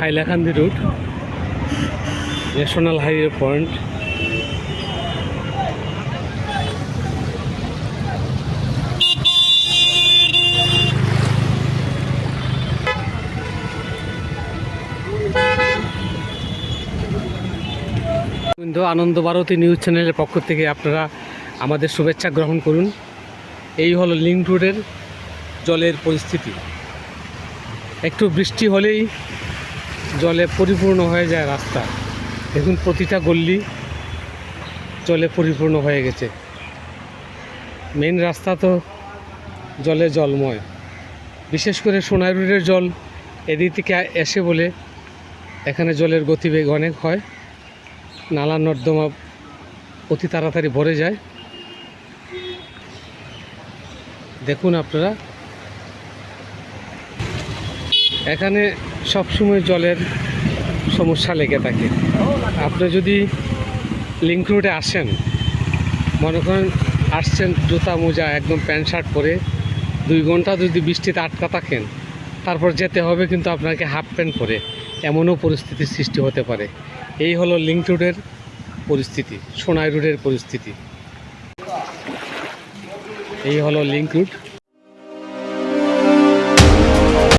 Hailakandi route, national highway point. Ananda Bharati news চ্যানেলের পক্ষ থেকে আপনারা আমাদের শুভেচ্ছা গ্রহণ করুন। এই হলো লিঙ্ক রোডের জলের পরিস্থিতি। একটু বৃষ্টি হলেই জলে পরিপূর্ণ হয়ে যায় রাস্তা। দেখুন প্রতিটা গল্লি জলে পরিপূর্ণ হয়ে গেছে। মেন রাস্তা তো জলে জলময়। বিশেষ করে সোনাই রোডের জল এদিক থেকে এসে বলে এখানে জলের গতিবেগ অনেক হয়। নালা নর্দমা অতি তাড়াতাড়ি ভরে যায়। দেখুন আপনারা এখানে সবসময় জলের সমস্যা লেগে থাকে। আপনি যদি লিঙ্ক রোডে আসেন, মনে করেন আসছেন জুতা, মোজা, একদম প্যান্ট, শার্ট পরে, দুই ঘণ্টা যদি বৃষ্টিতে আটকা থাকেন, তারপর যেতে হবে কিন্তু আপনাকে হাফ প্যান্ট পরে। এমনও পরিস্থিতির সৃষ্টি হতে পারে। এই হলো লিঙ্ক রোডের পরিস্থিতি, সোনাই রোডের পরিস্থিতি। এই হলো লিঙ্ক রুট